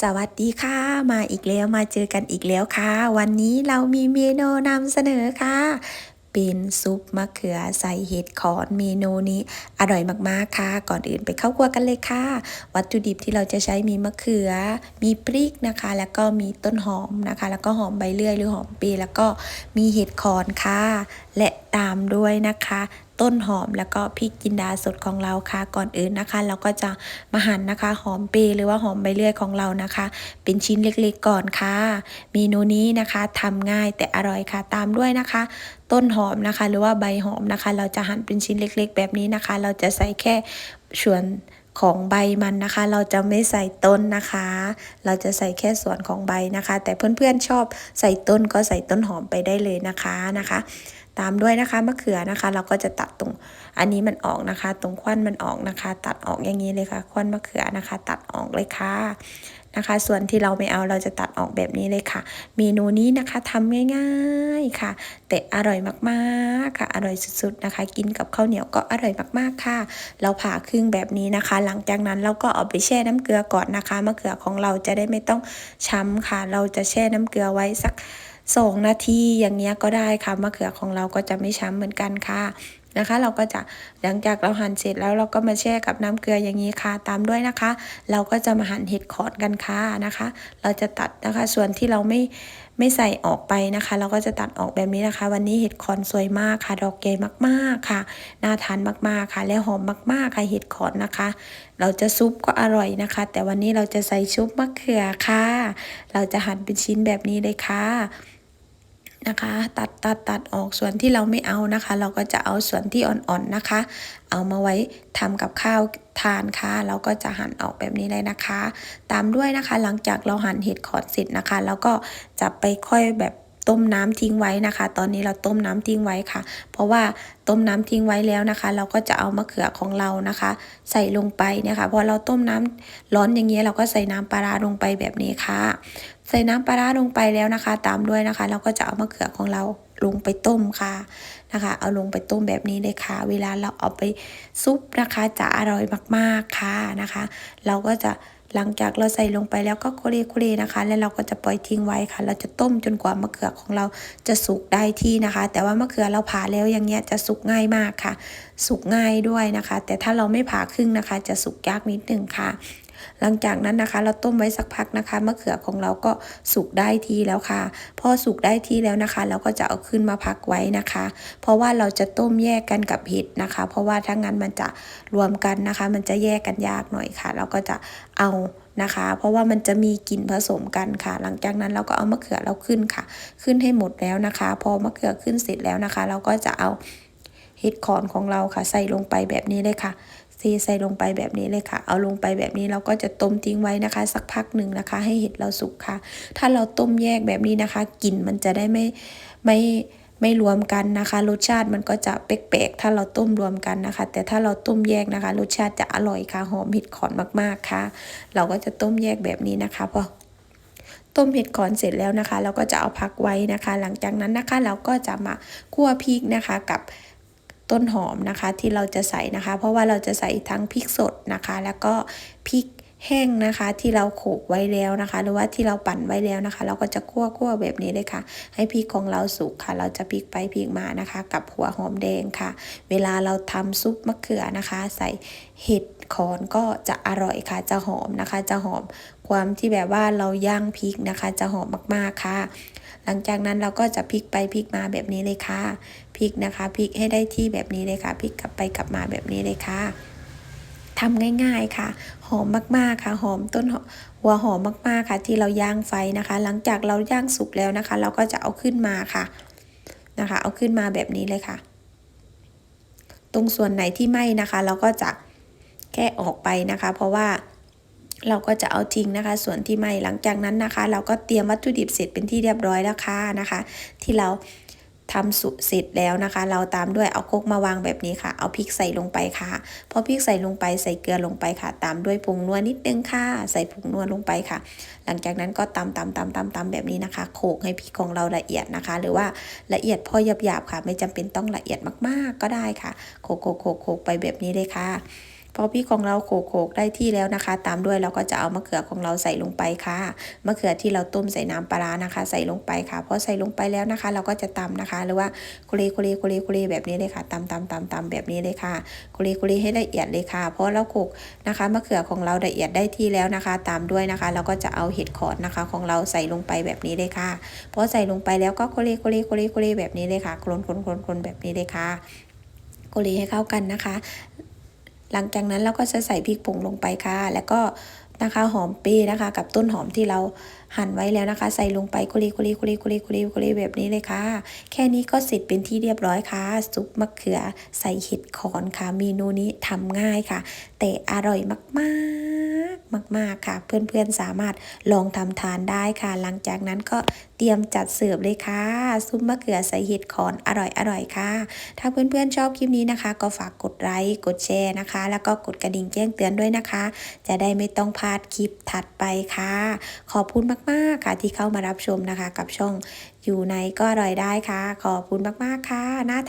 สวัสดีค่ะ มาอีกแล้วมาเจอกันอีกแล้วค่ะ วันนี้เรามีเมนูนำเสนอค่ะ เป็นซุปมะเขือใส่เห็ดขอนเมนูนี้อร่อยมากๆค่ะ ก่อนอื่นไปเข้าครัวกันเลยค่ะ วัตถุดิบที่เราจะใช้มีมะเขือ มีพริกนะคะ แล้วก็มีต้นหอมนะคะ แล้วก็หอมใบเลื่อยหรือหอมปีแล้วก็มีเห็ดขอนค่ะ และตามด้วยนะคะ ต้นหอมแล้วก็พริกจินดาสดของเราค่ะก่อนอื่นนะคะ เราก็จะมาหั่นนะคะ หอมเปรย์หรือว่าหอมใบเลื่อยของเรานะคะ เป็นชิ้นเล็กๆก่อนค่ะ เมนูนี้นะคะทำง่ายแต่อร่อยค่ะ ตามด้วยนะคะ ต้นหอมนะคะ หรือว่าใบหอมนะคะ เราจะหั่นเป็นชิ้นเล็ก ๆ แบบนี้นะคะ เราจะใส่แค่ส่วนของใบมันนะคะ เราจะไม่ใส่ต้นนะคะ เราจะใส่แค่ส่วนของใบนะคะ แต่เพื่อนๆชอบใส่ต้นก็ใส่ต้นหอมไปได้เลยนะคะนะคะ ตามด้วยนะคะมะเขือนะคะ เราก็จะตัดตรงอันนี้มันออกนะคะ ตรงควันมันออกนะคะ ตัดออกอย่างนี้เลยค่ะควันมะเขือนะคะ ตัดออกเลยค่ะนะคะ ส่วนที่เราไม่เอาเราจะตัดออกแบบนี้เลยค่ะ เมนูนี้นะคะทำง่ายๆค่ะ แต่อร่อยมากๆค่ะ อร่อยสุดๆนะคะ กินกับข้าวเหนียวก็อร่อยมากๆค่ะ เราผ่าครึ่งแบบนี้นะคะ หลังจากนั้นเราก็เอาไปแช่น้ำเกลือก่อนนะคะมะเขือของเราจะได้ไม่ต้องช้ำค่ะ เราจะแช่น้ำเกลือไว้สัก สองนาทีอย่างเงี้ยก็ได้ค่ะมะเขือของเราก็จะไม่ช้ำเหมือนกันค่ะนะคะ เราก็จะหลังจากเราหั่นเสร็จแล้วเราก็มาแช่กับน้ำเกลืออย่างนี้ค่ะตามด้วยนะคะ เราก็จะมาหั่นเห็ดขอนกันค่ะนะคะ เราจะตัดนะคะส่วนที่เราไม่ไม่ใส่ออกไปนะคะ เราก็จะตัดออกแบบนี้นะคะ วันนี้เห็ดขอนสวยมากค่ะ ดอกใหญ่มากๆค่ะน่าทานมากๆค่ะ และหอมมากๆค่ะเห็ดขอนนะคะ เราจะซุปก็อร่อยนะคะ แต่วันนี้เราจะใส่ซุปมะเขือค่ะ เราจะหั่นเป็นชิ้นแบบนี้เลยค่ะ นะคะ ตัดตัดตัดออกส่วนที่เราไม่เอานะคะ เราก็จะเอาส่วนที่อ่อนๆนะคะ เอามาไว้ทำกับข้าวทานค่ะ เราก็จะหั่นออกแบบนี้เลยนะคะ ตามด้วยนะคะ หลังจากเราหั่นเห็ดขอดเสร็จนะคะแล้วก็จะไปค่อยแบบต้มน้ำทิ้งไว้นะคะ ตอนนี้เราต้มน้ำทิ้งไว้ค่ะ เพราะว่าต้มน้ำทิ้งไว้แล้วนะคะ เราก็จะเอามะเขือของเรานะคะ ใส่ลงไปเนี่ยค่ะพอเราต้มน้ำร้อนอย่างเงี้ยเราก็ใส่น้ำปลาลงไปแบบนี้ค่ะ ใส่น้ำปลาลงไปแล้วนะคะ ตามด้วยนะคะ เราก็จะเอามะเขือของเราลงไปต้มค่ะนะคะ เอาลงไปต้มแบบนี้เลยค่ะ เวลาเราเอาไปซุปนะคะจะอร่อยมากๆค่ะนะคะ เราก็จะหลังจากเราใส่ลงไปแล้วก็โคเรโคเรนะคะ แล้วเราก็จะปล่อยทิ้งไว้ค่ะ เราจะต้มจนกว่ามะเขือของเราจะสุกได้ที่นะคะ แต่ว่ามะเขือเราผ่าแล้วอย่างเงี้ยจะสุกง่ายมากค่ะ สุกง่ายด้วยนะคะ แต่ถ้าเราไม่ผ่าครึ่งนะคะ จะสุกยากนิดนึงค่ะ หลังจากนั้นนะคะ เราต้มไว้สักพักนะคะมะเขือของเราก็สุกได้ที่แล้วค่ะ พอสุกได้ที่แล้วนะคะ เราก็จะเอาขึ้นมาพักไว้นะคะ เพราะว่าเราจะต้มแยกกันกับเห็ดนะคะ เพราะว่าถ้างั้นมันจะรวมกันนะคะ มันจะแยกกันยากหน่อยค่ะ เราก็จะเอานะคะ เพราะว่ามันจะมีกลิ่นผสมกันค่ะ หลังจากนั้นเราก็เอามะเขือเราขึ้นค่ะ ขึ้นให้หมดแล้วนะคะ พอมะเขือขึ้นเสร็จแล้วนะคะ เราก็จะเอาเห็ดขอนของเราค่ะ ใส่ลงไปแบบนี้เลยค่ะ เทใส่ลงไปแบบนี้เลยค่ะ เอาลงไปแบบนี้เราก็จะต้มทิ้งไว้นะคะ สักพักหนึ่งนะคะ ให้เห็ดเราสุกค่ะ ถ้าเราต้มแยกแบบนี้นะคะกลิ่นมันจะได้ไม่ไม่ไม่รวมกันนะคะ รสชาติมันก็จะแปลกๆถ้าเราต้มรวมกันนะคะ แต่ถ้าเราต้มแยกนะคะ รสชาติจะอร่อยค่ะหอมเห็ดขอนมากๆค่ะ เราก็จะต้มแยกแบบนี้นะคะพอต้มเห็ดขอนเสร็จแล้วนะคะ เราก็จะเอาพักไว้นะคะ หลังจากนั้นนะคะเราก็จะมาคั่วพริกนะคะกับ ต้นหอมนะคะที่เราจะใส่นะคะ เพราะว่าเราจะใส่ทั้งพริกสดนะคะ แล้วก็พริกแห้งนะคะที่เราโขกไว้แล้วนะคะ หรือว่าที่เราปั่นไว้แล้วนะคะ เราก็จะคั่วคั่วแบบนี้เลยค่ะ ให้พริกของเราสุกค่ะ เราจะพริกไปพริกมานะคะ กับหัวหอมแดงค่ะ เวลาเราทำซุปมะเขือนะคะ ใส่เห็ดขอนก็จะอร่อยค่ะ จะหอมนะคะ จะหอมความที่แบบว่าเราย่างพริกนะคะ จะหอมมากๆค่ะ หลังจากนั้นเราก็จะพลิกไปพลิกมาแบบนี้เลยค่ะ พลิกนะคะพลิกให้ได้ที่แบบนี้เลยค่ะพลิกกลับไปกลับมาแบบนี้เลยค่ะทำง่ายๆค่ะ หอมมากๆค่ะ หอมต้นหัวหอมมากๆค่ะ ที่เราย่างไฟนะคะ หลังจากเราย่างสุกแล้วนะคะ เราก็จะเอาขึ้นมาค่ะนะคะ เอาขึ้นมาแบบนี้เลยค่ะ ตรงส่วนไหนที่ไหม้นะคะ เราก็จะแค่ออกไปนะคะ เพราะว่าเราก็จะเอาทิ้งนะคะ ส่วนที่ไหม้หลังจากนั้นนะคะ เราก็เตรียมวัตถุดิบเสร็จเป็นที่เรียบร้อยแล้วค่ะนะคะ ที่เรา ทำสุเสร็จแล้วนะคะ เราตามด้วยเอาโคกมาวางแบบนี้ค่ะ เอาพริกใส่ลงไปค่ะ พอพริกใส่ลงไปใส่เกลือลงไปค่ะ ตามด้วยผงนัวนิดนึงค่ะ ใส่ผงนัวลงไปค่ะ หลังจากนั้นก็ตำตำตำตำตำแบบนี้นะคะ โขกให้พริกของเราละเอียดนะคะ หรือว่าละเอียดพอหยาบๆค่ะ ไม่จำเป็นต้องละเอียดมากๆก็ได้ค่ะ โขกโขกโขกโขกไปแบบนี้เลยค่ะ พอพริกของเราโขกๆได้ที่แล้วนะคะ ตามด้วยเราก็จะเอามะเขือของเราใส่ลงไปค่ะมะเขือที่เราต้มใส่น้ำปลาร้านะคะ ใส่ลงไปค่ะพอใส่ลงไปแล้วนะคะ เราก็จะตำนะคะ หรือว่าโคเลโคเลโคเลโคเลแบบนี้เลยค่ะตำตำตำตำแบบนี้เลยค่ะโคเลโคเลให้ละเอียดเลยค่ะ เพราะเราโขกนะคะมะเขือของเราละเอียดได้ที่แล้วนะคะ ตามด้วยนะคะ เราก็จะเอาเห็ดขอดนะคะของเราใส่ลงไปแบบนี้เลยค่ะพอใส่ลงไปแล้วก็โคเลโคเลโคเลโคเลแบบนี้เลยค่ะคนคนคนคนแบบนี้เลยค่ะโคเลให้เข้ากันนะคะ หลังจากนั้นเราก็จะใส่พริกผงลงไปค่ะ แล้วก็นะคะหอมปีนะคะ กับต้นหอมที่เราหั่นไว้แล้วนะคะ ใส่ลงไปกุลีกุลีกุลีกุลีกุลีกุลีแบบนี้เลยค่ะ แค่นี้ก็เสร็จเป็นที่เรียบร้อยค่ะ ซุปมะเขือใส่เห็ดขอนค่ะ เมนูนี้ทำง่ายค่ะ แต่อร่อยมากๆมาก ๆค่ะ เพื่อนๆสามารถลองทำทานได้ค่ะ หลังจากนั้นก็เตรียมจัดเสิร์ฟเลยค่ะ ซุปมะเขือใส่เห็ดขอนอร่อยๆค่ะ ถ้าเพื่อนๆชอบคลิปนี้นะคะ ก็ฝากกดไลค์กดแชร์นะคะ แล้วก็กดกระดิ่งแจ้งเตือนด้วยนะคะ จะได้ไม่ต้องพลาดคลิปถัดไปค่ะ ขอบคุณมาก ๆ ค่ะ ที่เข้ามารับชมนะคะ กับช่องอยู่ในก็อร่อยได้ค่ะ ขอบคุณมาก ๆ ค่ะน่า